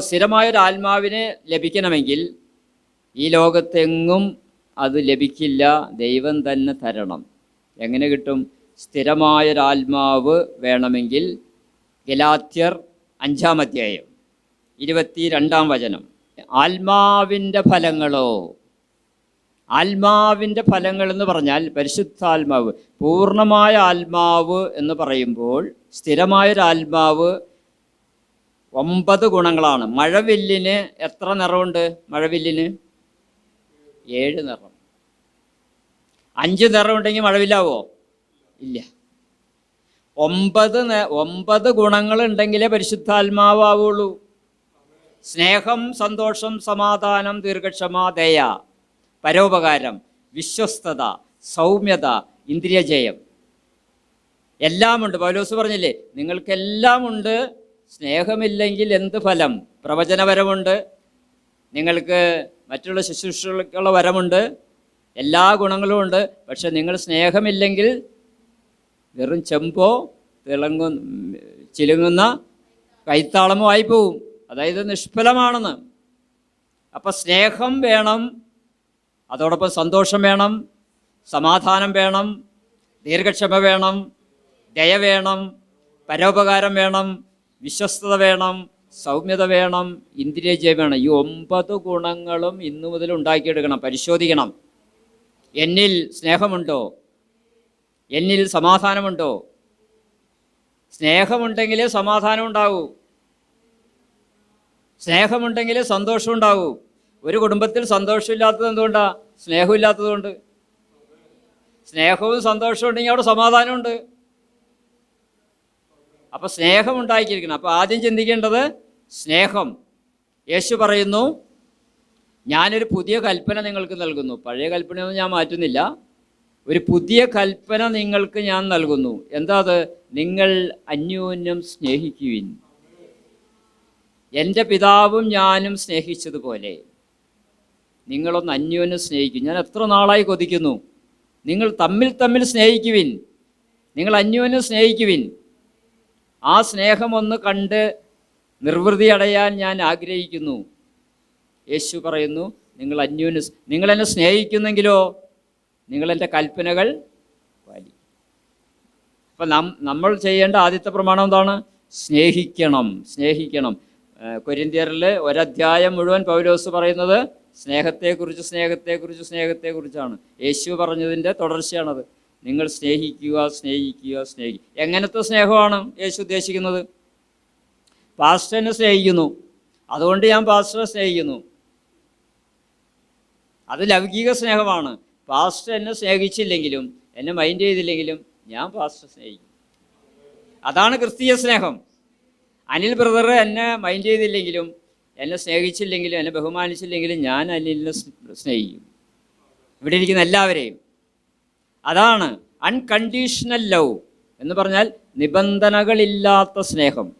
സ്ഥിരമായൊരു ആത്മാവിനെ ലഭിക്കണമെങ്കിൽ ഈ ലോകത്തെങ്ങും അത് ലഭിക്കില്ല. ദൈവം തന്നെ തരണം. എങ്ങനെ കിട്ടും? സ്ഥിരമായൊരാത്മാവ് വേണമെങ്കിൽ ഗലാത്യർ അഞ്ചാം അധ്യായം ഇരുപത്തി രണ്ടാം വചനം. ആത്മാവിന്റെ ഫലങ്ങളോ? ആത്മാവിന്റെ ഫലങ്ങൾ എന്ന് പറഞ്ഞാൽ പരിശുദ്ധാത്മാവ് പൂർണമായ ആത്മാവ് എന്ന് പറയുമ്പോൾ സ്ഥിരമായൊരു ആത്മാവ് ഒമ്പത് ഗുണങ്ങളാണ്. മഴവില്ലിന് എത്ര നിറമുണ്ട്? മഴവില്ലിന് ഏഴ് നിറം. അഞ്ച് നിറമുണ്ടെങ്കിൽ മഴവില്ലാവോ ഇല്ല. ഒമ്പത് ഒമ്പത് ഗുണങ്ങൾ ഉണ്ടെങ്കിലേ പരിശുദ്ധാത്മാവുള്ളൂ സ്നേഹം സന്തോഷം സമാധാനം ദീർഘക്ഷമ ദയ പരോപകാരം വിശ്വസ്തത സൗമ്യത ഇന്ദ്രിയജയം. എല്ലാമുണ്ട്. പൗലോസ് പറഞ്ഞില്ലേ നിങ്ങൾക്കെല്ലാം ഉണ്ട് സ്നേഹമില്ലെങ്കിൽ എന്ത് ഫലം? പ്രവചനപരമുണ്ട്. നിങ്ങൾക്ക് മറ്റുള്ള ശുശ്രൂഷകൾക്കുള്ള വരമുണ്ട്. എല്ലാ ഗുണങ്ങളും ഉണ്ട്. പക്ഷെ നിങ്ങൾ സ്നേഹമില്ലെങ്കിൽ വെറും ചെമ്പോ തിളങ്ങു ചിലുങ്ങുന്ന കൈത്താളമോ ആയിപ്പോവും. അതായത് നിഷ്ഫലമാണെന്ന്. അപ്പം സ്നേഹം വേണം അതോടൊപ്പം സന്തോഷം വേണം സമാധാനം വേണം ദീർഘക്ഷമ വേണം ദയ വേണം പരോപകാരം വേണം വിശ്വസ്തത വേണം സൗമ്യത വേണം ഇന്ദ്രിയജയം വേണം. ഈ ഒമ്പത് ഗുണങ്ങളും ഇന്നു മുതൽ ഉണ്ടാക്കിയെടുക്കണം പരിശോധിക്കണം. എന്നിൽ സ്നേഹമുണ്ടോ? എന്നിൽ സമാധാനമുണ്ടോ? സ്നേഹമുണ്ടെങ്കിലേ സമാധാനം ഉണ്ടാവൂ. സ്നേഹമുണ്ടെങ്കിലേ സന്തോഷം ഉണ്ടാവൂ. ഒരു കുടുംബത്തിൽ സന്തോഷമില്ലാത്തത് എന്തുകൊണ്ടാ? സ്നേഹമില്ലാത്തതുകൊണ്ട് സ്നേഹവും സന്തോഷവും ഉണ്ടെങ്കിൽ അവിടെ സമാധാനമുണ്ട്. അപ്പോൾ സ്നേഹം ഉണ്ടാക്കിയിരിക്കണം അപ്പോൾ ആദ്യം ചിന്തിക്കേണ്ടത് സ്നേഹം. യേശു പറയുന്നു ഞാനൊരു പുതിയ കൽപ്പന നിങ്ങൾക്ക് നൽകുന്നു. പഴയ കൽപ്പനയൊന്നും ഞാൻ മാറ്റുന്നില്ല. ഒരു പുതിയ കൽപ്പന നിങ്ങൾക്ക് ഞാൻ നൽകുന്നു. എന്താ അത്? നിങ്ങൾ അന്യോന്യം സ്നേഹിക്കുവിൻ. എന്റെ പിതാവും ഞാനും സ്നേഹിച്ചതുപോലെ നിങ്ങളൊന്ന് അന്യോന്യം സ്നേഹിക്കും. ഞാൻ എത്ര നാളായി കൊതിക്കുന്നു. നിങ്ങൾ തമ്മിൽ തമ്മിൽ സ്നേഹിക്കുവിൻ. നിങ്ങൾ അന്യോന്യം സ്നേഹിക്കുവിൻ. ആ സ്നേഹം ഒന്ന് കണ്ട് നിർവൃതി അടയാൻ ഞാൻ ആഗ്രഹിക്കുന്നു. യേശു പറയുന്നു നിങ്ങൾ അന്യോന്യ നിങ്ങളെന്നെ സ്നേഹിക്കുന്നെങ്കിലോ നിങ്ങൾ എന്റെ കൽപ്പനകൾ പാലിക്കും അപ്പം നം നമ്മൾ ചെയ്യേണ്ട ആദ്യത്തെ പ്രമാണം എന്താണ്? സ്നേഹിക്കണം സ്നേഹിക്കണം. കൊരിന്ത്യറിൽ ഒരധ്യായം മുഴുവൻ പൗലോസ് പറയുന്നത് സ്നേഹത്തെക്കുറിച്ച് സ്നേഹത്തെക്കുറിച്ച് സ്നേഹത്തെക്കുറിച്ചാണ്. യേശു പറഞ്ഞതിന്റെ തുടർച്ചയാണത്. നിങ്ങൾ സ്നേഹിക്കുക സ്നേഹിക്കുക സ്നേഹി. എങ്ങനത്തെ സ്നേഹമാണ് യേശു ഉദ്ദേശിക്കുന്നത്? പാസ്റ്ററിനെ സ്നേഹിക്കുന്നു. അതുകൊണ്ട് ഞാൻ പാസ്റ്ററെ സ്നേഹിക്കുന്നു. അത് ലൗകിക സ്നേഹമാണ്. പാസ്റ്റർ എന്നെ സ്നേഹിച്ചില്ലെങ്കിലും എന്നെ മൈൻഡ് ചെയ്തില്ലെങ്കിലും ഞാൻ പാസ്റ്റർ സ്നേഹിക്കും. അതാണ് ക്രിസ്തീയ സ്നേഹം. അനിൽ ബ്രദർ എന്നെ മൈൻഡ് ചെയ്തില്ലെങ്കിലും എന്നെ സ്നേഹിച്ചില്ലെങ്കിലും എന്നെ ബഹുമാനിച്ചില്ലെങ്കിലും ഞാൻ അനിലിനെ സ്നേഹിക്കും. ഇവിടെ ഇരിക്കുന്ന എല്ലാവരെയും. അതാണ് അൺകണ്ടീഷണൽ ലവ് എന്ന് പറഞ്ഞാൽ നിബന്ധനകളില്ലാത്ത സ്നേഹം.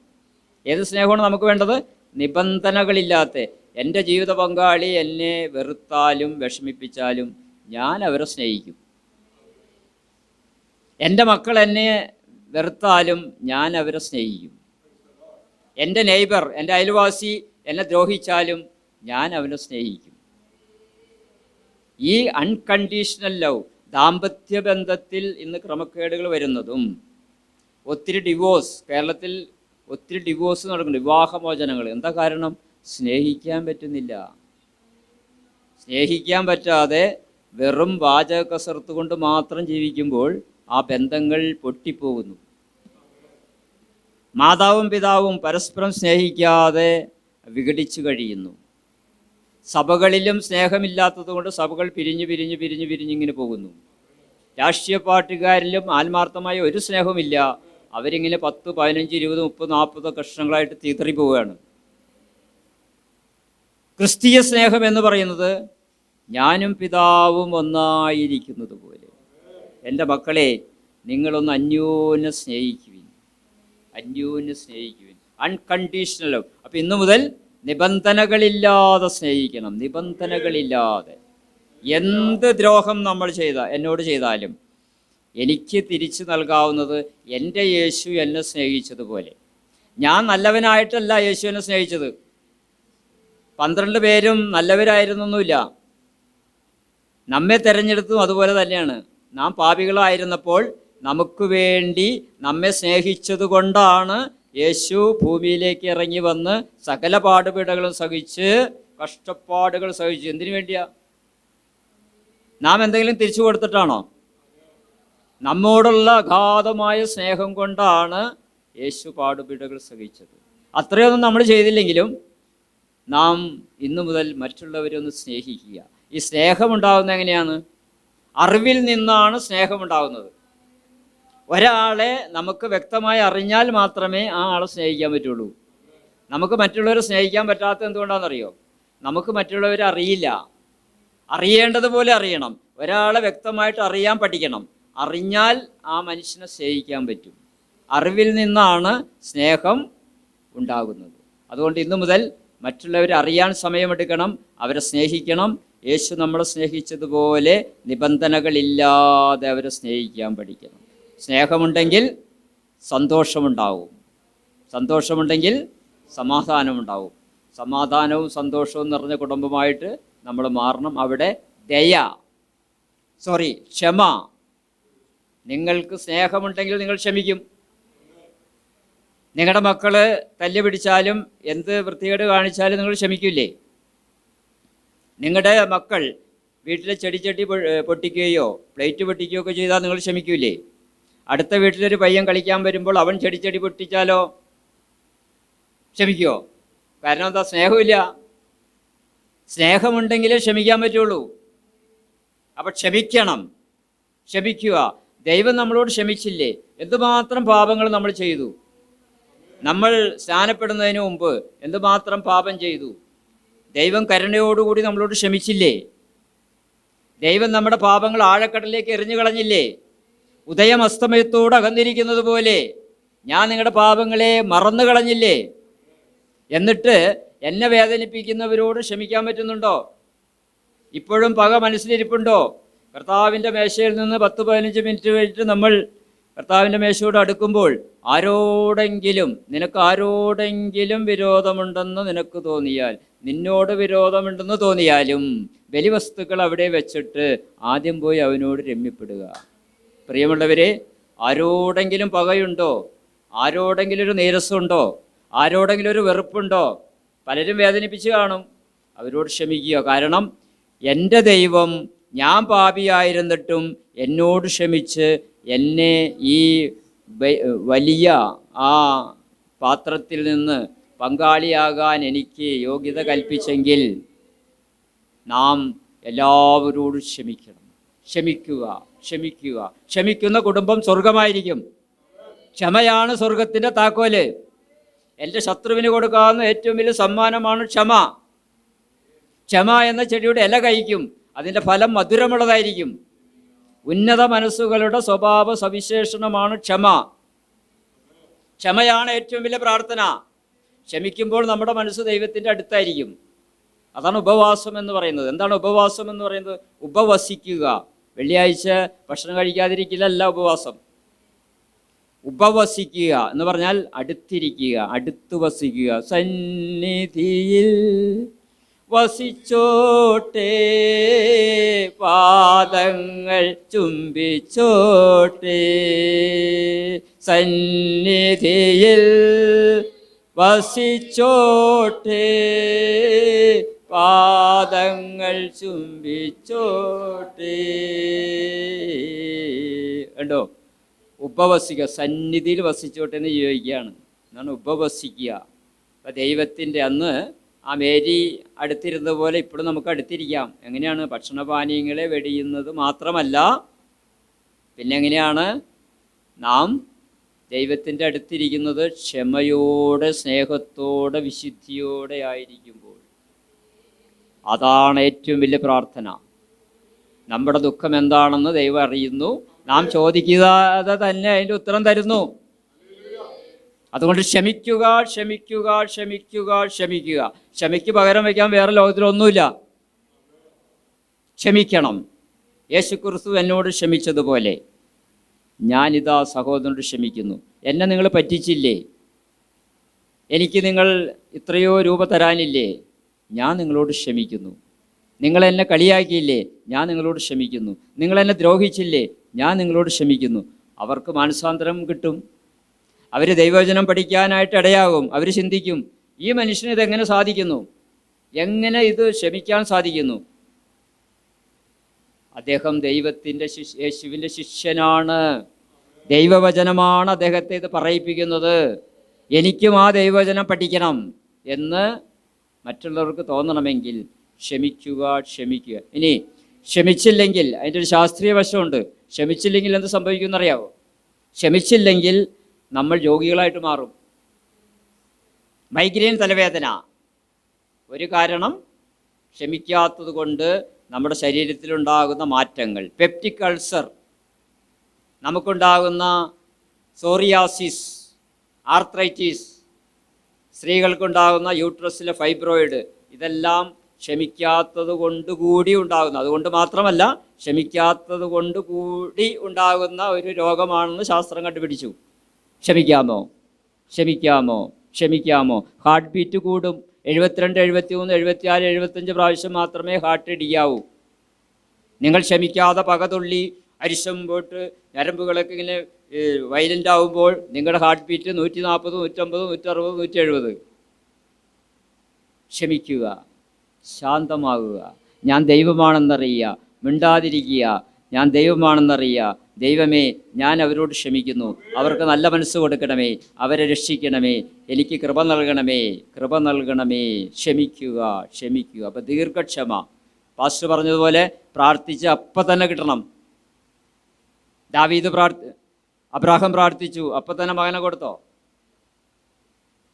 ഏത് സ്നേഹമാണ് നമുക്ക് വേണ്ടത്? നിബന്ധനകളില്ലാത്ത. എന്റെ ജീവിത പങ്കാളി എന്നെ വെറുത്താലും വിഷമിപ്പിച്ചാലും ഞാൻ അവരെ സ്നേഹിക്കും. എന്റെ മക്കൾ എന്നെ വെറുത്താലും ഞാൻ അവരെ സ്നേഹിക്കും. എന്റെ നെയ്ബർ എന്റെ അയൽവാസി എന്നെ ദ്രോഹിച്ചാലും ഞാൻ അവനെ സ്നേഹിക്കും. ഈ അൺകണ്ടീഷണൽ ലവ് ദാമ്പത്യ ബന്ധത്തിൽ ഇന്ന് ക്രമക്കേടുകൾ വരുന്നതും ഒത്തിരി ഡിവോഴ്സ് കേരളത്തിൽ ഒത്തിരി ഡിവോഴ്സ് നടക്കുന്നു വിവാഹമോചനങ്ങൾ. എന്താ കാരണം? സ്നേഹിക്കാൻ പറ്റുന്നില്ല. സ്നേഹിക്കാൻ പറ്റാതെ വെറും വാചക കസർത്ത് കൊണ്ട് മാത്രം ജീവിക്കുമ്പോൾ ആ ബന്ധങ്ങൾ പൊട്ടിപ്പോകുന്നു. മാതാവും പിതാവും പരസ്പരം സ്നേഹിക്കാതെ വിഘടിച്ചു കഴിയുന്നു. സഭകളിലും സ്നേഹമില്ലാത്തതുകൊണ്ട് സഭകൾ പിരിഞ്ഞ് പിരിഞ്ഞ് പിരിഞ്ഞ് പിരിഞ്ഞിങ്ങനെ പോകുന്നു. രാഷ്ട്രീയ പാർട്ടിക്കാരിലും ആത്മാർത്ഥമായ ഒരു സ്നേഹമില്ല അവരിങ്ങനെ പത്ത് പതിനഞ്ച് ഇരുപത് മുപ്പത് നാൽപ്പത് കഷ്ണങ്ങളായിട്ട് പോവുകയാണ്. ക്രിസ്തീയ സ്നേഹം എന്ന് പറയുന്നത് ഞാനും പിതാവും ഒന്നായിരിക്കുന്നത് പോലെ. എന്റെ മക്കളെ നിങ്ങളൊന്ന് അന്യോന്യം സ്നേഹിക്കുവിൻ. അന്യോന്യം സ്നേഹിക്കുവിൻ. അൺകണ്ടീഷണൽ ലവ് അപ്പം ഇന്നു മുതൽ നിബന്ധനകളില്ലാതെ സ്നേഹിക്കണം. നിബന്ധനകളില്ലാതെ. എന്ത് ദ്രോഹം നമ്മൾ ചെയ്ത എന്നോട് ചെയ്താലും എനിക്ക് തിരിച്ചു നൽകാവുന്നത് എന്റെ യേശു എന്നെ സ്നേഹിച്ചതുപോലെ. ഞാൻ നല്ലവനായിട്ടല്ല യേശു എന്നെ സ്നേഹിച്ചത്. പന്ത്രണ്ട് പേരും നല്ലവരായിരുന്നൊന്നുമില്ല. നമ്മെ തിരഞ്ഞെടുത്തും അതുപോലെ തന്നെയാണ്. നാം പാപികളായിരുന്നപ്പോൾ നമുക്ക് വേണ്ടി നമ്മെ സ്നേഹിച്ചത് കൊണ്ടാണ് യേശു ഭൂമിയിലേക്ക് ഇറങ്ങി വന്ന് സകല പാടുപീടകളും സഹിച്ച് കഷ്ടപ്പാടുകൾ സഹിച്ചു. എന്തിനു വേണ്ടിയാ? നാം എന്തെങ്കിലും തിരിച്ചു കൊടുത്തിട്ടാണോ? നമ്മോടുള്ള അഗാധമായ സ്നേഹം കൊണ്ടാണ് യേശു പാടുപീടകൾ സഹിച്ചത്. അത്രയൊന്നും നമ്മൾ ചെയ്തില്ലെങ്കിലും നാം ഇന്നു മുതൽ മറ്റുള്ളവരെ ഒന്ന് സ്നേഹിക്കുക. ഈ സ്നേഹമുണ്ടാകുന്നത് എങ്ങനെയാണ്? അറിവിൽ നിന്നാണ് സ്നേഹമുണ്ടാകുന്നത് ഒരാളെ നമുക്ക് വ്യക്തമായി അറിഞ്ഞാൽ മാത്രമേ ആ ആളെ സ്നേഹിക്കാൻ പറ്റുള്ളൂ. നമുക്ക് മറ്റുള്ളവരെ സ്നേഹിക്കാൻ പറ്റാത്ത എന്തുകൊണ്ടാണെന്നറിയോ? നമുക്ക് മറ്റുള്ളവരെ അറിയില്ല. അറിയേണ്ടതുപോലെ അറിയണം. ഒരാളെ വ്യക്തമായിട്ട് അറിയാൻ പഠിക്കണം. അറിഞ്ഞാൽ ആ മനുഷ്യനെ സ്നേഹിക്കാൻ പറ്റും. അറിവിൽ നിന്നാണ് സ്നേഹം ഉണ്ടാകുന്നത്. അതുകൊണ്ട് ഇന്നു മുതൽ മറ്റുള്ളവരെ അറിയാൻ സമയമെടുക്കണം. അവരെ സ്നേഹിക്കണം. യേശു നമ്മളെ സ്നേഹിച്ചതുപോലെ നിബന്ധനകളില്ലാതെ അവരെ സ്നേഹിക്കാൻ പഠിക്കണം. സ്നേഹമുണ്ടെങ്കിൽ സന്തോഷമുണ്ടാവും. സന്തോഷമുണ്ടെങ്കിൽ സമാധാനമുണ്ടാവും. സമാധാനവും സന്തോഷവും നിറഞ്ഞ കുടുംബമായിട്ട് നമ്മൾ മാറണം. അവിടെ ദയ സോറി ക്ഷമ. നിങ്ങൾക്ക് സ്നേഹമുണ്ടെങ്കിൽ നിങ്ങൾ ക്ഷമിക്കും. നിങ്ങളുടെ മക്കൾ തല്ല് പിടിച്ചാലും എന്ത് വൃത്തികേട് കാണിച്ചാലും നിങ്ങൾ ക്ഷമിക്കില്ലേ നിങ്ങളുടെ മക്കൾ വീട്ടിലെ ചെടിച്ചട്ടി പൊട്ടിക്കുകയോ പ്ലേറ്റ് പൊട്ടിക്കുകയോ ഒക്കെ ചെയ്താൽ നിങ്ങൾ ക്ഷമിക്കൂലേ? അടുത്ത വീട്ടിലൊരു പയ്യൻ കളിക്കാൻ വരുമ്പോൾ അവൻ ചെടിച്ചെടി പൊട്ടിച്ചാലോ? ക്ഷമിക്കുമോ കാരണം എന്താ? സ്നേഹമില്ല. സ്നേഹമുണ്ടെങ്കിലേ ക്ഷമിക്കാൻ പറ്റുള്ളൂ. അപ്പം ക്ഷമിക്കണം. ക്ഷമിക്കുക. ദൈവം നമ്മളോട് ക്ഷമിച്ചില്ലേ? എന്തുമാത്രം പാപങ്ങൾ നമ്മൾ ചെയ്തു? നമ്മൾ സ്നാനപ്പെടുന്നതിന് മുമ്പ് എന്തുമാത്രം പാപം ചെയ്തു? ദൈവം കരുണയോടുകൂടി നമ്മളോട് ക്ഷമിച്ചില്ലേ? ദൈവം നമ്മുടെ പാപങ്ങൾ ആഴക്കടലിലേക്ക് എറിഞ്ഞു കളഞ്ഞില്ലേ ഉദയം അസ്തമയത്തോട് അകന്നിരിക്കുന്നത് പോലെ ഞാൻ നിങ്ങളുടെ പാപങ്ങളെ മറന്നു കളഞ്ഞില്ലേ? എന്നിട്ട് എന്നെ വേദനിപ്പിക്കുന്നവരോട് ക്ഷമിക്കാൻ പറ്റുന്നുണ്ടോ? ഇപ്പോഴും പക മനസ്സിലിരിപ്പുണ്ടോ? കർത്താവിന്റെ മേശയിൽ നിന്ന് പത്ത് പതിനഞ്ച് മിനിറ്റ് കഴിഞ്ഞിട്ട് നമ്മൾ കർത്താവിന്റെ മേശയോട് അടുക്കുമ്പോൾ ആരോടെങ്കിലും നിനക്ക് ആരോടെങ്കിലും വിരോധമുണ്ടെന്ന് നിനക്ക് തോന്നിയാൽ നിന്നോട് വിരോധമുണ്ടെന്ന് തോന്നിയാലും ബലിവസ്തുക്കൾ അവിടെ വെച്ചിട്ട് ആദ്യം പോയി അവനോട് രമ്യപ്പെടുക. പ്രിയമുള്ളവരെ ആരോടെങ്കിലും പകയുണ്ടോ? ആരോടെങ്കിലും ഒരു നീരസമുണ്ടോ? ആരോടെങ്കിലും ഒരു വെറുപ്പുണ്ടോ? പലരും വേദനിപ്പിച്ച് കാണും. അവരോട് ക്ഷമിക്കുക. കാരണം എന്റെ ദൈവം ഞാൻ പാപിയായിരുന്നിട്ടും എന്നോട് ക്ഷമിച്ച് എന്നെ ഈ വലിയ ആ പാത്രത്തിൽ നിന്ന് പങ്കാളിയാകാൻ എനിക്ക് യോഗ്യത കൽപ്പിച്ചെങ്കിൽ നാം എല്ലാവരോടും ക്ഷമിക്കണം. ക്ഷമിക്കുക. ക്ഷമിക്കുക. ക്ഷമിക്കുന്ന കുടുംബം സ്വർഗമായിരിക്കും ക്ഷമയാണ് സ്വർഗത്തിന്റെ താക്കോൽ. എന്റെ ശത്രുവിന് കൊടുക്കാവുന്ന ഏറ്റവും വലിയ സമ്മാനമാണ് ക്ഷമ. ക്ഷമ എന്ന ചെടിയുടെ ഇല കഴിക്കും. അതിന്റെ ഫലം മധുരമുള്ളതായിരിക്കും. ഉന്നത മനസ്സുകളുടെ സ്വഭാവ സവിശേഷണമാണ് ക്ഷമ. ക്ഷമയാണ് ഏറ്റവും വലിയ പ്രാർത്ഥന. ക്ഷമിക്കുമ്പോൾ നമ്മുടെ മനസ്സ് ദൈവത്തിന്റെ അടുത്തായിരിക്കും. അതാണ് ഉപവാസം എന്ന് പറയുന്നത്. എന്താണ് ഉപവാസം എന്ന് പറയുന്നത്? ഉപവസിക്കുക. വെള്ളിയാഴ്ച ഭക്ഷണം കഴിക്കാതിരിക്കില്ലല്ല ഉപവാസം. ഉപവസിക്കുക എന്ന് പറഞ്ഞാൽ അടുത്തിരിക്കുക അടുത്ത് വസിക്കുക. സന്നിധിയിൽ വസിച്ചോട്ടെ പാദങ്ങൾ ചുംബിച്ചോട്ടെ. സന്നിധിയിൽ വസിച്ചോട്ടെ പാദങ്ങൾ ചുംബിച്ചോട്ടേ. കണ്ടോ? ഉപവസിക്കുക സന്നിധിയിൽ വസിച്ചോട്ടെ എന്ന് ചോദിക്കുകയാണ്. എന്നാണ് ഉപവസിക്കുക. അപ്പം ദൈവത്തിന്റെ അന്ന് ആ മേരി അടുത്തിരുന്ന പോലെ ഇപ്പോഴും നമുക്ക് അടുത്തിരിക്കാം. എങ്ങനെയാണ്? ഭക്ഷണപാനീയങ്ങളെ വെടിയുന്നത് മാത്രമല്ല പിന്നെ എങ്ങനെയാണ് നാം ദൈവത്തിന്റെ അടുത്തിരിക്കുന്നത് ക്ഷമയോടെ സ്നേഹത്തോടെ വിശുദ്ധിയോടെ ആയിരിക്കുമ്പോൾ. അതാണ് ഏറ്റവും വലിയ പ്രാർത്ഥന. നമ്മുടെ ദുഃഖം എന്താണെന്ന് ദൈവം അറിയുന്നു. നാം ചോദിക്കാതെ തന്നെ അതിന്റെ ഉത്തരം തരുന്നു. അതുകൊണ്ട് ക്ഷമിക്കുക ക്ഷമിക്കുക ക്ഷമിക്കുക ക്ഷമിക്കുക. ക്ഷമയ്ക്ക് പകരം വയ്ക്കാൻ വേറെ ലോകത്തിലൊന്നുമില്ല. ക്ഷമിക്കണം. യേശു ക്രിസ്തു എന്നോട് ക്ഷമിച്ചതുപോലെ. ഞാനിതാ സഹോദരനോട് ക്ഷമിക്കുന്നു. എന്നെ നിങ്ങൾ പറ്റിച്ചില്ലേ? എനിക്ക് നിങ്ങൾ ഇത്രയോ രൂപ തരാനില്ലേ? ഞാൻ നിങ്ങളോട് ക്ഷമിക്കുന്നു. നിങ്ങൾ എന്നെ കളിയാക്കിയില്ലേ? ഞാൻ നിങ്ങളോട് ക്ഷമിക്കുന്നു. നിങ്ങൾ എന്നെ ദ്രോഹിച്ചില്ലേ? ഞാൻ നിങ്ങളോട് ക്ഷമിക്കുന്നു. അവർക്ക് മാനസാന്തരം കിട്ടും. അവർ ദൈവവചനം പഠിക്കാനായിട്ട് ഇടയാകും. അവർ ചിന്തിക്കും ഈ മനുഷ്യന് ഇതെങ്ങനെ സാധിക്കുന്നു? എങ്ങനെ ഇത് ക്ഷമിക്കാൻ സാധിക്കുന്നു? അദ്ദേഹം ദൈവത്തിന്റെ ശിഷ് യേശുവിന്റെ ശിഷ്യനാണ്. ദൈവവചനമാണ് അദ്ദേഹത്തെ ഇത് പറയിപ്പിക്കുന്നത്. എനിക്കും ആ ദൈവവചനം പഠിക്കണം എന്ന് മറ്റുള്ളവർക്ക് തോന്നണമെങ്കിൽ ക്ഷമിക്കുക ക്ഷമിക്കുക. ഇനി ക്ഷമിച്ചില്ലെങ്കിൽ അതിന്റെ ഒരു ശാസ്ത്രീയ വശമുണ്ട്. ക്ഷമിച്ചില്ലെങ്കിൽ എന്ത് സംഭവിക്കുമെന്നറിയാവോ? ക്ഷമിച്ചില്ലെങ്കിൽ നമ്മൾ രോഗികളായിട്ട് മാറും. മൈഗ്രെയിൻ തലവേദന. ഒരു കാരണം ക്ഷമിക്കാത്തത് കൊണ്ട് നമ്മുടെ ശരീരത്തിലുണ്ടാകുന്ന മാറ്റങ്ങൾ. Peptic ulcer. നമുക്കുണ്ടാകുന്ന സോറിയാസിസ് ആർത്രൈറ്റിസ് സ്ത്രീകൾക്കുണ്ടാകുന്ന യൂട്രസിലെ ഫൈബ്രോയിഡ് ഇതെല്ലാം ക്ഷമിക്കാത്തത് കൊണ്ട് കൂടി ഉണ്ടാകുന്നു. അതുകൊണ്ട് മാത്രമല്ല ക്ഷമിക്കാത്തത് കൊണ്ട് കൂടി ഉണ്ടാകുന്ന ഒരു രോഗമാണെന്ന് ശാസ്ത്രം കണ്ടുപിടിച്ചു. ക്ഷമിക്കാമോ? ക്ഷമിക്കാമോ? ക്ഷമിക്കാമോ? ഹാർട്ട് ബീറ്റ് കൂടും. എഴുപത്തിരണ്ട് എഴുപത്തി മൂന്ന് എഴുപത്തിനാല് എഴുപത്തഞ്ച് പ്രാവശ്യം മാത്രമേ ഹാർട്ട് ഇടിയാവൂ. നിങ്ങൾ ക്ഷമിക്കാതെ പകതുള്ളി അരിശം പോട്ട് ഞരമ്പുകളൊക്കെ ഇങ്ങനെ വയലന്റ് ആവുമ്പോൾ നിങ്ങളുടെ ഹാർട്ട് ബീറ്റ് നൂറ്റി നാൽപ്പത് നൂറ്റമ്പത് നൂറ്ററുപത് നൂറ്റി എഴുപത് ക്ഷമിക്കുക ശാന്തമാകുക. ഞാൻ ദൈവമാണെന്നറിയുക മിണ്ടാതിരിക്കുക. ഞാൻ ദൈവമാണെന്നറിയുക. ദൈവമേ ഞാൻ അവരോട് ക്ഷമിക്കുന്നു. അവർക്ക് നല്ല മനസ്സ് കൊടുക്കണമേ. അവരെ രക്ഷിക്കണമേ. എനിക്ക് കൃപ നൽകണമേ. കൃപ നൽകണമേ. ക്ഷമിക്കുക ക്ഷമിക്കുക. അപ്പം ദീർഘക്ഷമ. പാസ്റ്റർ പറഞ്ഞതുപോലെ പ്രാർത്ഥിച്ച് അപ്പം തന്നെ കിട്ടണം. ദാവീദ് പ്രാർത്ഥി അബ്രാഹം പ്രാർത്ഥിച്ചു. അപ്പം തന്നെ മകനെ കൊടുത്തോ?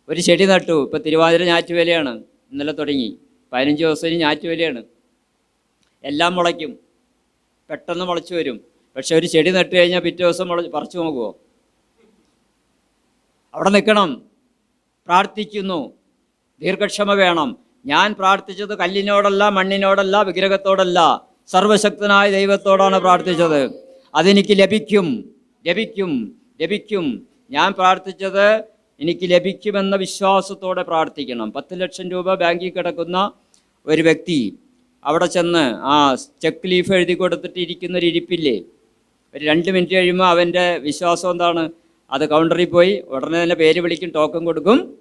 ഒരു ചെടി നട്ടു. ഇപ്പം തിരുവാതിര ഞാറ്റുവേലയാണ്. ഇന്നലെ തുടങ്ങി. പതിനഞ്ച് ദിവസം ഇനി ഞാറ്റുവേലയാണ്. എല്ലാം മുളയ്ക്കും. പെട്ടെന്ന് മുളച്ചു വരും. പക്ഷെ ഒരു ചെടി നട്ട് കഴിഞ്ഞാൽ പിറ്റേ ദിവസം മുളച്ച് പറിച്ചു നോക്കുമോ അവിടെ നിൽക്കണം. പ്രാർത്ഥിക്കുന്നു. ദീർഘക്ഷമ വേണം. ഞാൻ പ്രാർത്ഥിച്ചത് കല്ലിനോടല്ല മണ്ണിനോടല്ല വിഗ്രഹത്തോടല്ല. സർവശക്തനായ ദൈവത്തോടാണ് പ്രാർത്ഥിച്ചത്. അതെനിക്ക് ലഭിക്കും. ലഭിക്കും ലഭിക്കും. ഞാൻ പ്രാർത്ഥിച്ചത് എനിക്ക് ലഭിക്കുമെന്ന വിശ്വാസത്തോടെ പ്രാർത്ഥിക്കണം. പത്ത് ലക്ഷം രൂപ ബാങ്കിൽ കിടക്കുന്ന ഒരു വ്യക്തി അവിടെ ചെന്ന് ആ ചെക്ക് ലീഫ് എഴുതി കൊടുത്തിട്ട് ഇരിക്കുന്ന ഒരു ഇരിപ്പില്ലേ? ഒരു രണ്ട് മിനിറ്റ് കഴിയുമ്പോൾ അവന്റെ വിശ്വാസം എന്താണ്? അത് കൗണ്ടറിൽ പോയി ഉടനെ തന്നെ പേര് വിളിക്കും ടോക്കൺ കൊടുക്കും.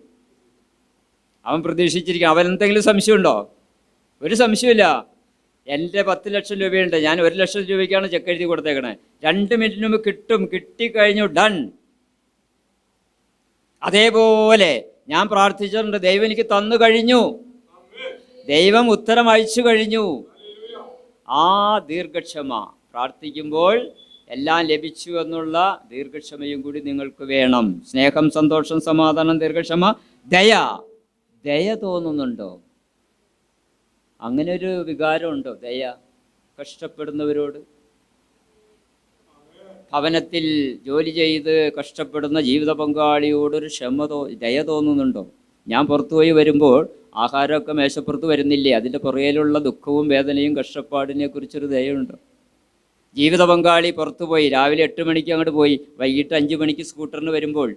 അവൻ പ്രതീക്ഷിച്ചിരിക്കും. അവൻ എന്തെങ്കിലും സംശയമുണ്ടോ? ഒരു സംശയമില്ല എന്റെ പത്ത് ലക്ഷം രൂപയുണ്ട്. ഞാൻ ഒരു ലക്ഷം രൂപയ്ക്കാണ് ചെക്ക് എഴുതി കൊടുത്തേക്കണേ. രണ്ട് മിനിറ്റിന് മുമ്പ് കിട്ടും. കിട്ടിക്കഴിഞ്ഞു ഡൺ. അതേപോലെ ഞാൻ പ്രാർത്ഥിച്ചിട്ടുണ്ട് ദൈവം എനിക്ക് തന്നു കഴിഞ്ഞു. ദൈവം ഉത്തരം അയച്ചു കഴിഞ്ഞു. ആ ദീർഘക്ഷമ പ്രാർത്ഥിക്കുമ്പോൾ എല്ലാം ലഭിച്ചു എന്നുള്ള ദീർഘക്ഷമയും കൂടി നിങ്ങൾക്ക് വേണം. സ്നേഹം സന്തോഷം സമാധാനം ദീർഘക്ഷമ ദയ. ദയ തോന്നുന്നുണ്ടോ? അങ്ങനെ ഒരു വികാരമുണ്ടോ? ദയ കഷ്ടപ്പെടുന്നവരോട്? ഭവനത്തിൽ ജോലി ചെയ്ത് കഷ്ടപ്പെടുന്ന ജീവിത പങ്കാളിയോടൊരു ക്ഷമ തോ ദയ തോന്നുന്നുണ്ടോ? ഞാൻ പുറത്തുപോയി വരുമ്പോൾ ആഹാരമൊക്കെ മേശപ്പുറത്ത് വരുന്നില്ലേ? അതിന്റെ പുറകിലുള്ള ദുഃഖവും വേദനയും കഷ്ടപ്പാടിനെ കുറിച്ചൊരു ദയുണ്ടോ. ജീവിത പങ്കാളി പുറത്തുപോയി രാവിലെ എട്ട് മണിക്ക് അങ്ങോട്ട് പോയി വൈകിട്ട് അഞ്ച് മണിക്ക് സ്കൂട്ടറിന് വരുമ്പോൾ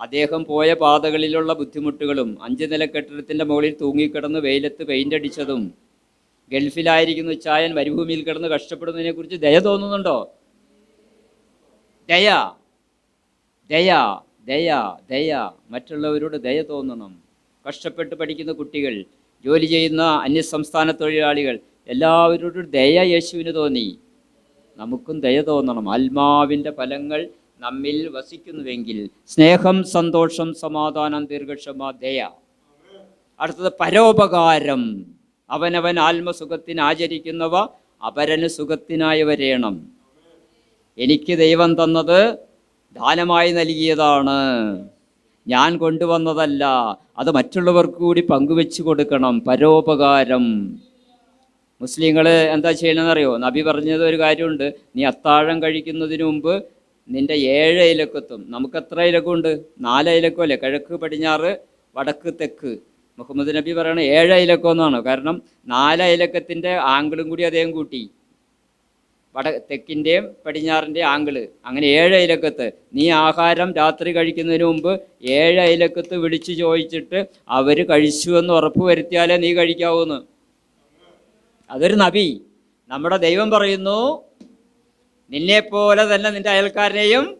അദ്ദേഹം പോയ പാതകളിലുള്ള ബുദ്ധിമുട്ടുകളും അഞ്ച് നില കെട്ടിടത്തിന്റെ മുകളിൽ തൂങ്ങിക്കിടന്ന് വെയിലത്ത് പെയിന്റ് അടിച്ചതും ഗൾഫിലായിരിക്കുന്ന ചായൻ മരുഭൂമിയിൽ കിടന്ന് കഷ്ടപ്പെടുന്നതിനെക്കുറിച്ച് ദയ തോന്നുന്നുണ്ടോ? ദയ ദയ ദയ ദയ. മറ്റുള്ളവരോട് ദയ തോന്നണം. കഷ്ടപ്പെട്ട് പഠിക്കുന്ന കുട്ടികൾ ജോലി ചെയ്യുന്ന അന്യസംസ്ഥാന തൊഴിലാളികൾ എല്ലാവരോടും ദയ യേശുവിന് തോന്നി. നമുക്കും ദയ തോന്നണം. ആത്മാവിന്റെ ഫലങ്ങൾ നമ്മിൽ വസിക്കുന്നുവെങ്കിൽ സ്നേഹം സന്തോഷം സമാധാനം ദീർഘക്ഷമ ദയ. അടുത്തത് പരോപകാരം. അവനവൻ ആത്മസുഖത്തിന് ആചരിക്കുന്നവ അപരന് സുഖത്തിനായി വരേണം. എനിക്ക് ദൈവം തന്നത് ദാനമായി നൽകിയതാണ്. ഞാൻ കൊണ്ടുവന്നതല്ല അത് മറ്റുള്ളവർക്ക് കൂടി പങ്കുവെച്ച് കൊടുക്കണം. പരോപകാരം. മുസ്ലിങ്ങൾ എന്താ ചെയ്യണമെന്നറിയോ നബി പറഞ്ഞത് ഒരു കാര്യമുണ്ട്. നീ അത്താഴം കഴിക്കുന്നതിന് മുമ്പ് നിന്റെ ഏഴ് ഇലക്കത്തും നമുക്ക് എത്ര ഇലക്കമുണ്ട് നാല് ഇലക്കമല്ലേ കിഴക്ക് പടിഞ്ഞാറ് വടക്ക് തെക്ക്. മുഹമ്മദ് നബി പറയണ ഏഴ് ഇലക്കം എന്നാണ്. കാരണം നാല് ഇലക്കത്തിന്റെ ആംഗിളും കൂടി അദ്ദേഹം കൂട്ടി. വട തെക്കിന്റെയും പടിഞ്ഞാറിന്റെയും ആംഗിൾ. അങ്ങനെ ഏഴ് ഇലക്കത്ത് നീ ആഹാരം രാത്രി കഴിക്കുന്നതിന് മുമ്പ് ഏഴ് ഇലക്കത്ത് വിളിച്ചു ചോദിച്ചിട്ട് അവർ കഴിച്ചു എന്ന് ഉറപ്പ് വരുത്തിയാലേ നീ കഴിക്കാവൂന്ന്. അതൊരു നബി. നമ്മുടെ ദൈവം പറയുന്നു നിന്നെപ്പോലെ തന്നെ നിന്റെ അയൽക്കാരനെയും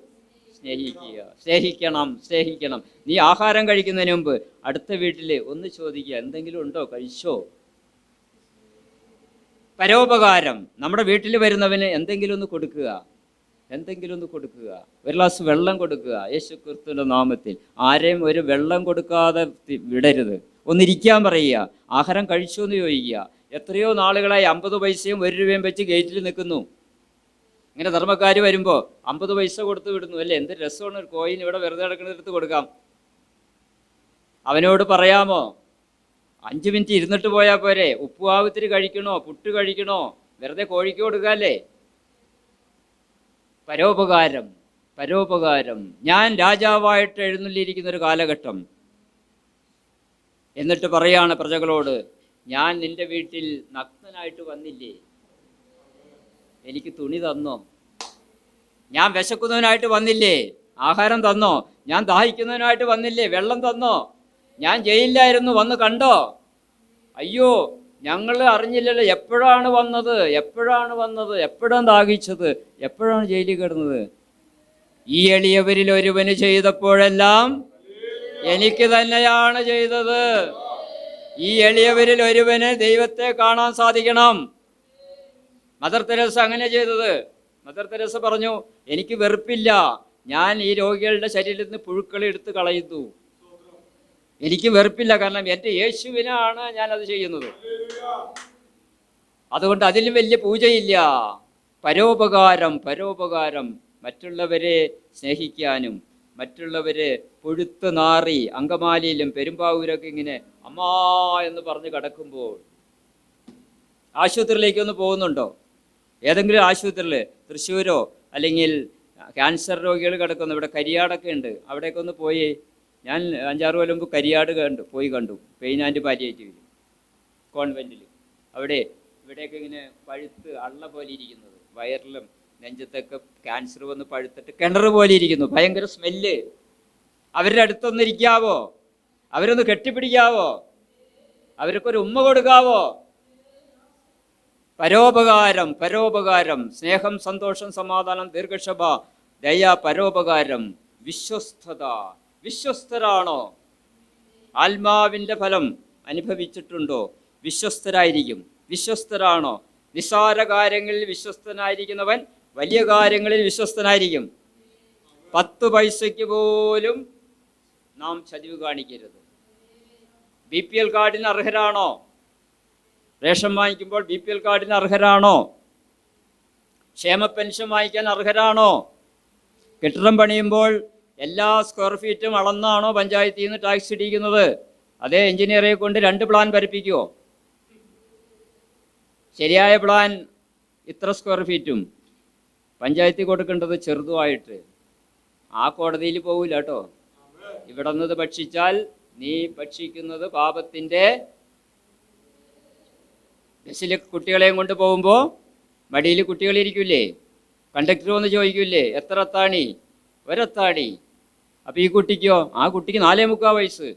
സ്നേഹിക്കുക. സ്നേഹിക്കണം സ്നേഹിക്കണം. നീ ആഹാരം കഴിക്കുന്നതിന് മുമ്പ് അടുത്ത വീട്ടിൽ ഒന്ന് ചോദിക്കുക എന്തെങ്കിലും ഉണ്ടോ? കഴിച്ചോ? പരോപകാരം. നമ്മുടെ വീട്ടിൽ വരുന്നവന് എന്തെങ്കിലും ഒന്ന് കൊടുക്കുക. എന്തെങ്കിലും ഒന്ന് കൊടുക്കുക. ഒരു ഗ്ലാസ് വെള്ളം കൊടുക്കുക. യേശു ക്രിസ്തുവിന്റെ നാമത്തിൽ. ആരെയും ഒരു വെള്ളം കൊടുക്കാതെ വിടരുത്. ഒന്നിരിക്കാൻ പറയുക. ആഹാരം കഴിച്ചു എന്ന് ചോദിക്കുക. എത്രയോ നാളുകളായി അമ്പത് പൈസയും ഒരു രൂപയും വെച്ച് ഗേറ്റിൽ നിൽക്കുന്നു. ഇങ്ങനെ ധർമ്മക്കാർ വരുമ്പോൾ അമ്പത് പൈസ കൊടുത്ത് വിടുന്നു. അല്ലേ? എന്ത് രസമാണ് ഒരു കോയിൻ ഇവിടെ വെറുതെ കിടക്കുന്നിടത്ത് കൊടുക്കാം. അവനോട് പറയാമോ അഞ്ച് മിനിറ്റ് ഇരുന്നിട്ട് പോയാൽ പോരെ. ഉപ്പുവാവത്തിരി കഴിക്കണോ? പുട്ട് കഴിക്കണോ? വെറുതെ കോഴിക്ക് കൊടുക്കാല്ലേ പരോപകാരം പരോപകാരം. ഞാൻ രാജാവായിട്ട് എഴുന്നള്ളിയിരിക്കുന്ന ഒരു കാലഘട്ടം. എന്നിട്ട് പറയാണ് പ്രജകളോട് ഞാൻ നിന്റെ വീട്ടിൽ നഗ്നനായിട്ട് വന്നില്ലേ? എനിക്ക് തുണി തന്നോ? ഞാൻ വിശക്കുന്നതിനായിട്ട് വന്നില്ലേ? ആഹാരം തന്നോ? ഞാൻ ദാഹിക്കുന്നതിനായിട്ട് വന്നില്ലേ? വെള്ളം തന്നോ? ഞാൻ ജയിലിലായിരുന്നു വന്ന് കണ്ടോ? അയ്യോ ഞങ്ങൾ അറിഞ്ഞില്ലല്ലോ എപ്പോഴാണ് വന്നത്? എപ്പോഴാണ് വന്നത്? എപ്പോഴാണ് ദാഹിച്ചത്? എപ്പോഴാണ് ജയിലിൽ കിടന്നത്? ഈ എളിയവരിൽ ഒരുവന് ചെയ്തപ്പോഴെല്ലാം എനിക്ക് തന്നെയാണ് ചെയ്തത്. ഈ എളിയവരിൽ ഒരുവന് ദൈവത്തെ കാണാൻ സാധിക്കണം. മദർ തെരേസ അങ്ങനെ ചെയ്തത്. മദർ തെരേസ പറഞ്ഞു എനിക്ക് വെറുപ്പില്ല. ഞാൻ ഈ രോഗികളുടെ ശരീരത്തിൽ നിന്ന് പുഴുക്കളെ എടുത്ത് കളയുന്നു. എനിക്ക് വെറുപ്പില്ല. കാരണം എന്റെ യേശുവിനാണ് ഞാൻ അത് ചെയ്യുന്നത്. അതുകൊണ്ട് അതിലും വലിയ പൂജയില്ല. പരോപകാരം പരോപകാരം. മറ്റുള്ളവരെ സ്നേഹിക്കാനും മറ്റുള്ളവരെ പൊഴുത്ത് നാറി അങ്കമാലിയിലും പെരുമ്പാവൂരൊക്കെ ഇങ്ങനെ അമ്മാ എന്ന് പറഞ്ഞ് കിടക്കുമ്പോൾ ആശുപത്രിയിലേക്കൊന്ന് പോകുന്നുണ്ടോ? ഏതെങ്കിലും ആശുപത്രിയിൽ തൃശ്ശൂരോ അല്ലെങ്കിൽ ക്യാൻസർ രോഗികൾ കിടക്കുന്നു. ഇവിടെ കരിയാടൊക്കെ ഉണ്ട്. അവിടേക്ക് ഒന്ന് പോയി. ഞാൻ അഞ്ചാറ് കൊല്ലം മുമ്പ് കരിയാട് കണ്ടു പോയി കണ്ടു. പെയിൻ ആൻഡ് പാലിയേറ്റീവിൽ കോൺവെന്റിൽ അവിടെ ഇവിടെയൊക്കെ ഇങ്ങനെ പഴുത്ത് അള്ള പോലെ ഇരിക്കുന്നത്. വയറിലും നെഞ്ചത്തൊക്കെ ക്യാൻസർ വന്ന് പഴുത്തിട്ട് കിണർ പോലെ ഇരിക്കുന്നു. ഭയങ്കര സ്മെല്ല് അവരുടെ അടുത്തൊന്നിരിക്കാവോ അവരൊന്ന് കെട്ടിപ്പിടിക്കാവോ? അവർക്കൊരു ഉമ്മ കൊടുക്കാവോ? പരോപകാരം പരോപകാരം സ്നേഹം സന്തോഷം സമാധാനം ദീർഘക്ഷഭ ദയ പരോപകാരം വിശ്വസ്തത. വിശ്വസ്തരാണോ? ആത്മാവിന്റെ ഫലം അനുഭവിച്ചിട്ടുണ്ടോ? വിശ്വസ്തരായിരിക്കും. വിശ്വസ്തരാണോ? നിസാര കാര്യങ്ങളിൽ വിശ്വസ്തനായിരിക്കുന്നവൻ വലിയ കാര്യങ്ങളിൽ വിശ്വസ്തനായിരിക്കും. പത്ത് പൈസയ്ക്ക് പോലും നാം ചതിവ് കാണിക്കരുത്. ബി പി എൽ കാർഡിന് അർഹരാണോ? റേഷൻ വാങ്ങിക്കുമ്പോൾ ബി പി എൽ കാർഡിന് അർഹരാണോ? ക്ഷേമ പെൻഷൻ വാങ്ങിക്കാൻ അർഹരാണോ? കെട്ടിടം പണിയുമ്പോൾ എല്ലാ സ്ക്വയർ ഫീറ്റും അളന്നാണോ പഞ്ചായത്തിൽ നിന്ന് ടാക്സ് ഇടിക്കുന്നത് അതേ എഞ്ചിനീയറെ കൊണ്ട് രണ്ട് പ്ലാൻ വരപ്പിക്കുമോ ശരിയായ പ്ലാൻ ഇത്ര സ്ക്വയർ ഫീറ്റും. പഞ്ചായത്തിൽ കൊടുക്കേണ്ടത് ചെറുതുമായിട്ട്. ആ കോടതിയിൽ പോവില്ല കേട്ടോ. ഇവിടെ നിന്ന് ഭക്ഷിച്ചാൽ നീ ഭക്ഷിക്കുന്നത് പാപത്തിന്റെ ബസ്സിൽ കുട്ടികളെയും കൊണ്ട് പോകുമ്പോൾ മടിയിൽ കുട്ടികളിരിക്കില്ലേ കണ്ടക്ടർ വന്ന് ചോദിക്കില്ലേ? എത്ര അത്താണി ഒരത്താണി അപ്പോൾ ഈ കുട്ടിക്കോ? ആ കുട്ടിക്ക് നാലേ മുക്കാൽ വയസ്സ്.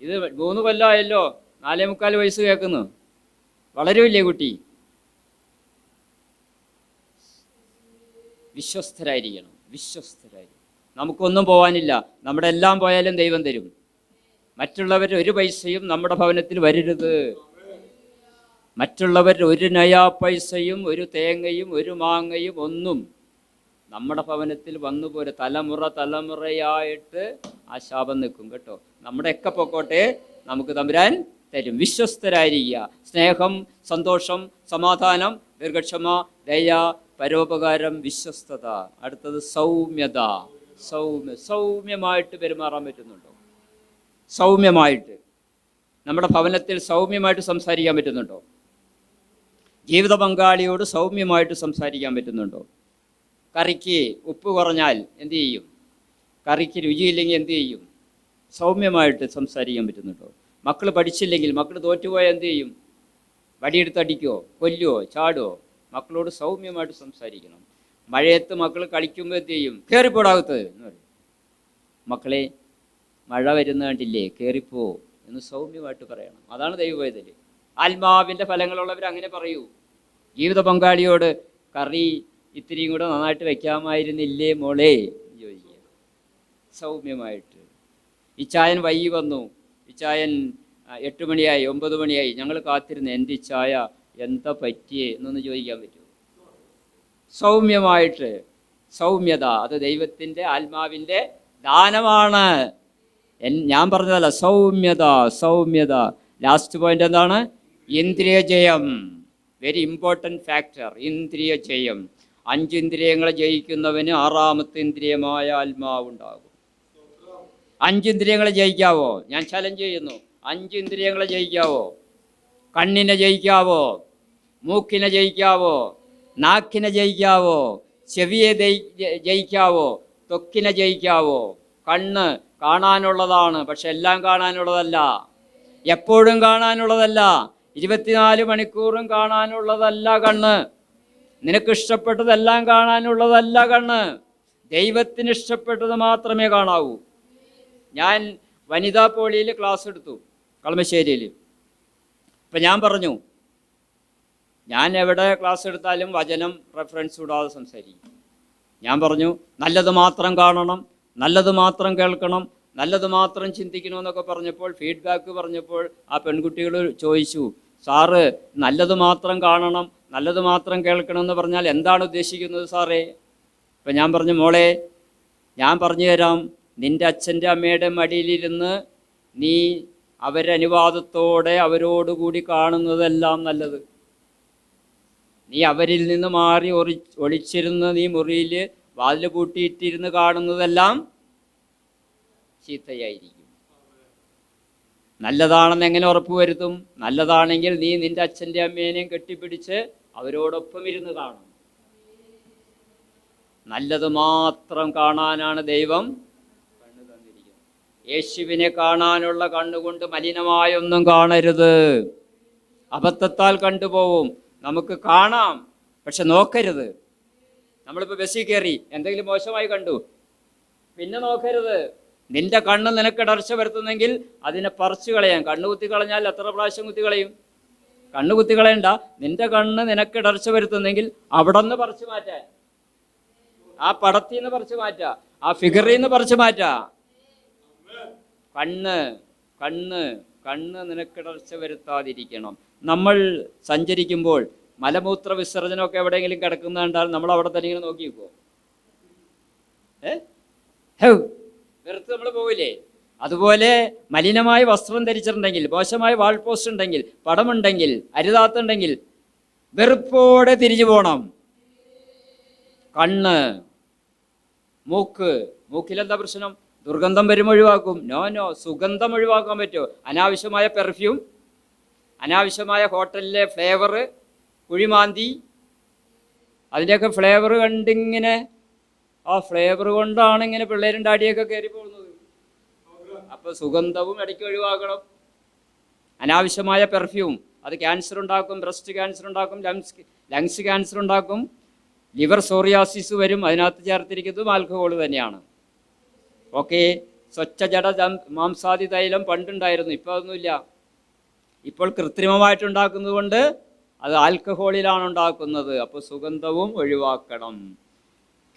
ഇത് മൂന്ന് കൊല്ലമായല്ലോ നാലേ മുക്കാൽ വയസ്സ് കേൾക്കുന്നു. വളരുമില്ലേ കുട്ടി? വിശ്വസ്തരായിരിക്കണം. വിശ്വസ്തരായിരിക്കണം. നമുക്കൊന്നും പോകാനില്ല നമ്മുടെ എല്ലാം പോയാലും ദൈവം തരും. മറ്റുള്ളവർ ഒരു പൈസയും നമ്മുടെ ഭവനത്തിൽ വരരുത്. മറ്റുള്ളവരുടെ ഒരു നയാ പൈസയും ഒരു തേങ്ങയും ഒരു മാങ്ങയും ഒന്നും നമ്മുടെ ഭവനത്തിൽ വന്നു പോരെ. തലമുറ തലമുറയായിട്ട് ആ ശാപം നിൽക്കും കേട്ടോ. നമ്മുടെയൊക്കെ പൊക്കോട്ടെ നമുക്ക് തമ്പുരാൻ തരും. വിശ്വസ്തരായിരിക്കുക. സ്നേഹം സന്തോഷം സമാധാനം ദീർഘക്ഷമ ദയ പരോപകാരം വിശ്വസ്തത. അടുത്തത് സൗമ്യത. സൗമ്യ സൗമ്യമായിട്ട് പെരുമാറാൻ പറ്റുന്നുണ്ടോ? സൗമ്യമായിട്ട്. നമ്മുടെ ഭവനത്തിൽ സൗമ്യമായിട്ട് സംസാരിക്കാൻ പറ്റുന്നുണ്ടോ? ജീവിത പങ്കാളിയോട് സൗമ്യമായിട്ട് സംസാരിക്കാൻ പറ്റുന്നുണ്ടോ? കറിക്ക് ഉപ്പ് കുറഞ്ഞാൽ എന്ത് ചെയ്യും? കറിക്ക് രുചിയില്ലെങ്കിൽ എന്ത് ചെയ്യും? സൗമ്യമായിട്ട് സംസാരിക്കാൻ പറ്റുന്നുണ്ടോ? മക്കൾ പഠിച്ചില്ലെങ്കിൽ മക്കൾ തോറ്റുപോയാൽ എന്ത് ചെയ്യും? വടിയെടുത്ത് അടിക്കുമോ കൊല്ലുവോ ചാടുവോ? മക്കളോട് സൗമ്യമായിട്ട് സംസാരിക്കണം. മഴയത്ത് മക്കൾ കളിക്കുമ്പോൾ എന്ത് ചെയ്യും? കയറിപ്പോടാകത്ത് എന്ന് പറയും. മക്കളെ മഴ വരുന്ന കണ്ടില്ലേ? കയറിപ്പോ എന്ന് സൗമ്യമായിട്ട് പറയണം. അതാണ് ദൈവവേദന ആത്മാവിന്റെ ഫലങ്ങളുള്ളവർ അങ്ങനെ പറയൂ. ജീവിത പങ്കാളിയോട് കറി ഇത്തിരിയും കൂടെ നന്നായിട്ട് വെക്കാമായിരുന്നില്ലേ മോളെ? ചോദിക്കുക. സൗമ്യമായിട്ട്. ഇച്ചായൻ വൈകി വന്നു. ഇച്ചായൻ ചായൻ എട്ട് മണിയായി ഒമ്പത് മണിയായി. ഞങ്ങൾ കാത്തിരുന്ന്. എന്റെ ഇച്ചായ എന്താ പറ്റിയേ? എന്നൊന്ന് ചോദിക്കാൻ പറ്റുമോ? സൗമ്യമായിട്ട്. സൗമ്യത. അത് ദൈവത്തിന്റെ ആത്മാവിന്റെ ദാനമാണ്. ഞാൻ പറഞ്ഞതല്ല. സൗമ്യത. സൗമ്യത. ലാസ്റ്റ് പോയിന്റ് എന്താണ്? ഇന്ദ്രിയ ജയം വെരി ഇമ്പോർട്ടന്റ് ഫാക്ടർ ഇന്ദ്രിയജയം. അഞ്ച് ഇന്ദ്രിയങ്ങളെ ജയിക്കുന്നവന് ആറാമത്തെ ഇന്ദ്രിയമായ ആത്മാവുണ്ടാകും അഞ്ച് ഇന്ദ്രിയങ്ങളെ ജയിക്കാവോ? ഞാൻ ചലഞ്ച് ചെയ്യുന്നു. അഞ്ച് ഇന്ദ്രിയങ്ങളെ ജയിക്കാവോ? കണ്ണിനെ ജയിക്കാവോ? മൂക്കിനെ ജയിക്കാവോ? നാക്കിനെ ജയിക്കാവോ? ചെവിയെ ജയിക്കാവോ? തൊക്കിനെ ജയിക്കാവോ? കണ്ണ് കാണാനുള്ളതാണ് പക്ഷെ എല്ലാം കാണാനുള്ളതല്ല. എപ്പോഴും കാണാനുള്ളതല്ല. ഇരുപത്തിനാല് മണിക്കൂറും കാണാനുള്ളതല്ല കണ്ണ്. നിനക്ക് ഇഷ്ടപ്പെട്ടതെല്ലാം കാണാനുള്ളതല്ല കണ്ണ്. ദൈവത്തിന് ഇഷ്ടപ്പെട്ടത് മാത്രമേ കാണാവൂ. ഞാൻ വനിതാ പോളിയിൽ ക്ലാസ് എടുത്തു കളമശ്ശേരിയിൽ. അപ്പം ഞാൻ പറഞ്ഞു ഞാൻ എവിടെ ക്ലാസ് എടുത്താലും വചനം റെഫറൻസ് കൂടാതെ സംസാരിക്കും. ഞാൻ പറഞ്ഞു നല്ലത് മാത്രം കാണണം നല്ലത് മാത്രം കേൾക്കണം നല്ലത് മാത്രം ചിന്തിക്കണമെന്നൊക്കെ പറഞ്ഞപ്പോൾ ഫീഡ്ബാക്ക് പറഞ്ഞപ്പോൾ ആ പെൺകുട്ടികൾ ചോദിച്ചു സാറ് നല്ലത് മാത്രം കാണണം നല്ലത് മാത്രം കേൾക്കണം എന്ന് പറഞ്ഞാൽ എന്താണ് ഉദ്ദേശിക്കുന്നത് സാറേ? ഇപ്പം ഞാൻ പറഞ്ഞു മോളെ ഞാൻ പറഞ്ഞു തരാം നിന്റെ അച്ഛന്റെ അമ്മയുടെ മടിയിലിരുന്ന് നീ അവരനുവാദത്തോടെ അവരോടുകൂടി കാണുന്നതെല്ലാം നല്ലത്. നീ അവരിൽ നിന്ന് മാറി ഒറി ഒളിച്ചിരുന്ന് നീ മുറിയിൽ വാതിൽ പൂട്ടിയിട്ടിരുന്ന് കാണുന്നതെല്ലാം ചീത്തയായിരിക്കും. നല്ലതാണെന്ന് എങ്ങനെ ഉറപ്പുവരുത്തും നല്ലതാണെങ്കിൽ നീ നിന്റെ അച്ഛന്റെ അമ്മേനെയും കെട്ടിപ്പിടിച്ച് അവരോടൊപ്പം ഇരുന്ന് കാണും. നല്ലത് മാത്രം കാണാനാണ് ദൈവം കണ്ണു തന്നിരിക്കുന്നത്. യേശുവിനെ കാണാനുള്ള കണ്ണുകൊണ്ട് മലിനമായൊന്നും കാണരുത്. അബദ്ധത്താൽ കണ്ടുപോവും. നമുക്ക് കാണാം പക്ഷെ നോക്കരുത്. നമ്മളിപ്പോൾ ബസ്സിൽ കയറി എന്തെങ്കിലും മോശമായി കണ്ടു. പിന്നെ നോക്കരുത്. നിന്റെ കണ്ണ് നിനക്ക് ഇടർച്ച വരുത്തുന്നെങ്കിൽ അതിനെ പറിച്ചു കളയാം കണ്ണ് കുത്തി കളഞ്ഞാൽ എത്ര പ്രാവശ്യം കുത്തി കളയും? കണ്ണ് കുത്തി കളയണ്ട. നിന്റെ കണ്ണ് നിനക്ക് ഇടർച്ച വരുത്തുന്നെങ്കിൽ അവിടെ നിന്ന് പറിച്ചു മാറ്റാൻ. ആ പടത്തിൽ നിന്ന് പറിച്ചു മാറ്റാ. ആ ഫിഗറിൽ നിന്ന് പറിച്ചു മാറ്റാ. കണ്ണ് കണ്ണ് കണ്ണ് നിനക്കിടർച്ച വരുത്താതിരിക്കണം. നമ്മൾ സഞ്ചരിക്കുമ്പോൾ മലമൂത്ര വിസർജനമൊക്കെ എവിടെയെങ്കിലും കിടക്കുന്ന കണ്ടാൽ നമ്മൾ അവിടെ തന്നെ ഇങ്ങനെ നോക്കി നിൽക്കുമോ ഏ വെറുത്ത് നമ്മൾ പോവില്ലേ? അതുപോലെ മലിനമായ വസ്ത്രം ധരിച്ചിട്ടുണ്ടെങ്കിൽ മോശമായ വാൾ പോസ്റ്റ് ഉണ്ടെങ്കിൽ പടമുണ്ടെങ്കിൽ അരുതാത്തുണ്ടെങ്കിൽ വെറുപ്പോടെ തിരിച്ചു പോകണം കണ്ണ് മൂക്ക് മൂക്കിലെന്താ പ്രശ്നം? ദുർഗന്ധം വരും ഒഴിവാക്കും. നോ നോ സുഗന്ധം ഒഴിവാക്കാൻ പറ്റുമോ? അനാവശ്യമായ പെർഫ്യൂം അനാവശ്യമായ ഹോട്ടലിലെ ഫ്ലേവർ കുഴിമാന്തി അതിന്റെയൊക്കെ ഫ്ലേവർ കണ്ടിങ്ങനെ ആ ഫ്ലേവർ കൊണ്ടാണ് ഇങ്ങനെ പിള്ളേരും ഡാഡിയൊക്കെ കയറി പോകുന്നത്. അപ്പൊ സുഗന്ധവും ഇടയ്ക്ക് ഒഴിവാക്കണം അനാവശ്യമായ പെർഫ്യൂം അത് ക്യാൻസർ ഉണ്ടാക്കും ബ്രസ്റ്റ് ക്യാൻസർ ഉണ്ടാക്കും ലങ്സ് ലങ്സ് ക്യാൻസർ ഉണ്ടാക്കും. ലിവർ സോറിയാസിസ് വരും അതിനകത്ത് ചേർത്തിരിക്കുന്നതും ആൽക്കഹോൾ തന്നെയാണ്. ഓക്കെ സ്വച്ഛ ജഡ ജം- മാംസാദി തൈലം പണ്ടുണ്ടായിരുന്നു ഇപ്പോൾ അതൊന്നുമില്ല. ഇപ്പോൾ കൃത്രിമമായിട്ടുണ്ടാക്കുന്നത് കൊണ്ട് അത് ആൽക്കഹോളിലാണ് ഉണ്ടാക്കുന്നത്. അപ്പോൾ സുഗന്ധവും ഒഴിവാക്കണം.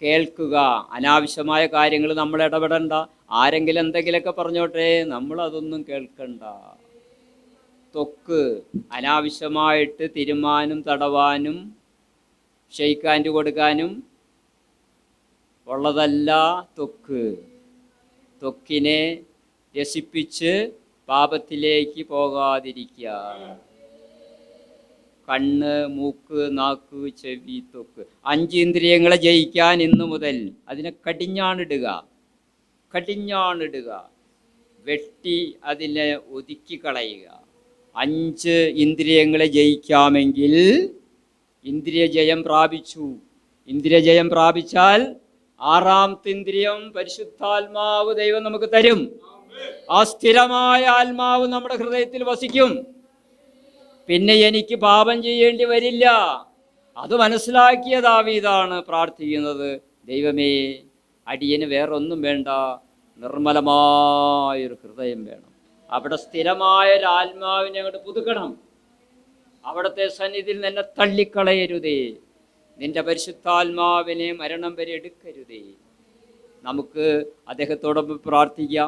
കേൾക്കുക. അനാവശ്യമായ കാര്യങ്ങൾ നമ്മൾ ഇടപെടണ്ട. ആരെങ്കിലും എന്തെങ്കിലുമൊക്കെ പറഞ്ഞോട്ടെ. നമ്മൾ അതൊന്നും കേൾക്കണ്ട. തൊക്ക്. അനാവശ്യമായിട്ട് തിരുമാനും തടവാനും ഷെയ്ക്ക് കൊടുക്കാനും ഉള്ളതല്ല തൊക്ക്. ത്വക്കിനെ രസിപ്പിച്ച് പാപത്തിലേക്ക് പോകാതിരിക്കുക. കണ്ണ് മൂക്ക് നാക്ക് ചെവി തൊക്ക്. അഞ്ച് ഇന്ദ്രിയങ്ങളെ ജയിക്കാൻ ഇന്നു മുതൽ അതിനെ കടിഞ്ഞാണിടുക. കടിഞ്ഞാണിടുക. വെട്ടി അതിനെ ഒതുക്കി കളയുക. അഞ്ച് ഇന്ദ്രിയങ്ങളെ ജയിക്കാമെങ്കിൽ ഇന്ദ്രിയ ജയം പ്രാപിച്ചു. ഇന്ദ്രിയ ജയം പ്രാപിച്ചാൽ ആറാമത്തെ ഇന്ദ്രിയം പരിശുദ്ധാത്മാവ് ദൈവം നമുക്ക് തരും. ആ സ്ഥിരമായ ആത്മാവ് നമ്മുടെ ഹൃദയത്തിൽ വസിക്കും. പിന്നെ എനിക്ക് പാപം ചെയ്യേണ്ടി വരില്ല. അത് മനസ്സിലാക്കിയ ദാവീദാണ് പ്രാർത്ഥിക്കുന്നത്. ദൈവമേ അടിയന് വേറൊന്നും വേണ്ട. നിർമ്മലമായൊരു ഹൃദയം വേണം. അവിടെ സ്ഥിരമായ ഒരു ആത്മാവിനെ അങ്ങോട്ട് പുതുക്കണം. അവിടുത്തെ സന്നിധിയിൽ നിന്നെ തള്ളിക്കളയരുതേ. നിന്റെ പരിശുദ്ധാത്മാവിനെ മരണം വരെ എടുക്കരുതേ. നമുക്ക് അദ്ദേഹത്തോടൊപ്പം പ്രാർത്ഥിക്കാം.